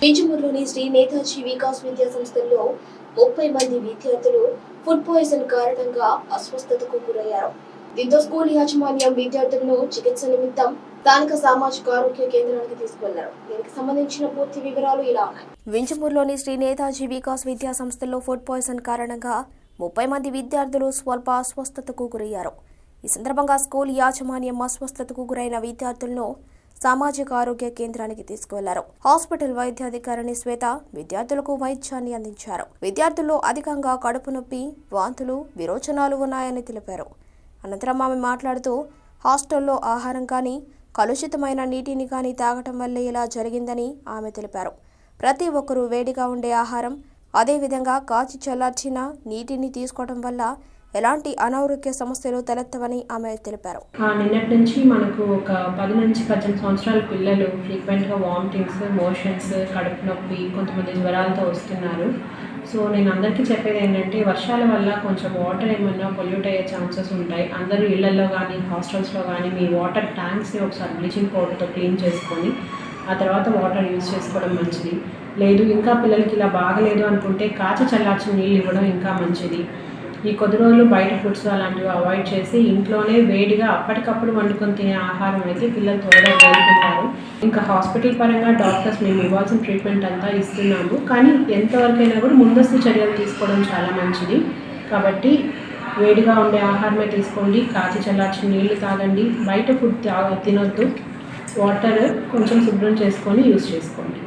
బీజమూరులోని శ్రీ నేతాజీ వికాస్ విద్యా సంస్థల్లో ముప్పై మంది విద్యార్థులు ఫుడ్ పాయిజన్ కారణంగా అస్వస్థతకు గురయ్యారు. దీంతో స్కూల్ యాజమాన్యం విద్యార్థులను చికిత్స నిమిత్తం స్థానిక సామాజిక ఆరోగ్య కేంద్రానికి తీసుకెళ్ళారు దీనికి సంబంధించిన పూర్తి వివరాలు ఇలా ఉన్నాయి. వింజమూరులోని శ్రీ నేతాజీ వికాస్ విద్యా సంస్థల్లో ఫుడ్ పాయిజన్ కారణంగా ముప్పై మంది విద్యార్థులు స్వల్ప అస్వస్థతకు గురయ్యారు. ఈ సందర్భంగా స్కూల్ యాజమాన్యం అస్వస్థతకు గురైన విద్యార్థులను సామాజిక ఆరోగ్య కేంద్రానికి తీసుకువెళ్ళారు. హాస్పిటల్ వైద్యాధికారిని శ్వేత విద్యార్థులకు వైద్యాన్ని అందించారు. విద్యార్థుల్లో అధికంగా కడుపు నొప్పి వాంతులు విరోచనాలు ఉన్నాయని తెలిపారు. అనంతరం ఆమె మాట్లాడుతూ హాస్టల్లో ఆహారం కానీ కలుషితమైన నీటిని కానీ తాగటం వల్లే ఇలా జరిగిందని ఆమె తెలిపారు. ప్రతి ఒక్కరూ వేడిగా ఉండే ఆహారం అదేవిధంగా కాచి చల్లార్చిన నీటిని తీసుకోవడం వల్ల ఎలాంటి అనారోగ్య సమస్యలు తలెత్తవని ఆమె తెలిపారు. ఆ, నిన్నటి నుంచి మనకు ఒక పది నుంచి పద్దెనిమిది సంవత్సరాల పిల్లలు ఫ్రీక్వెంట్గా వామిటింగ్స్ మోషన్స్ కడుపు నొప్పి కొంతమంది జ్వరాలతో వస్తున్నారు. సో నేను అందరికీ చెప్పేది ఏంటంటే వర్షాల వల్ల కొంచెం వాటర్ ఏమైనా పొల్యూట్ అయ్యే ఛాన్సెస్ ఉంటాయి. అందరూ ఇళ్ళలో కానీ హాస్టల్స్లో కానీ మీ వాటర్ ట్యాంక్స్ని ఒకసారి బ్లీచింగ్ పౌడర్తో క్లీన్ చేసుకొని ఆ తర్వాత వాటర్ యూజ్ చేసుకోవడం మంచిది. లేదు ఇంకా పిల్లలకి ఇలా బాగలేదు అనుకుంటే కాచి చల్లార్చిన నీళ్ళు ఇవ్వడం ఇంకా మంచిది. ఈ కొద్ది రోజులు బయట ఫుడ్స్ అలాంటివి అవాయిడ్ చేసి ఇంట్లోనే వేడిగా అప్పటికప్పుడు వండుకొని తినే ఆహారం అయితే పిల్లలు త్వరగా కోలుకుంటారు ఇంకా హాస్పిటల్ పరంగా డాక్టర్స్ మేము ఇవ్వాల్సిన ట్రీట్మెంట్ అంతా ఇస్తున్నాము. కానీ ఎంతవరకైనా కూడా ముందస్తు చర్యలు తీసుకోవడం చాలా మంచిది. కాబట్టి వేడిగా ఉండే ఆహారమే తీసుకోండి. కాచి చల్లార్చి నీళ్ళు తాగండి. బయట ఫుడ్ తినొద్దు. వాటర్ కొంచెం శుభ్రం చేసుకొని యూజ్ చేసుకోండి.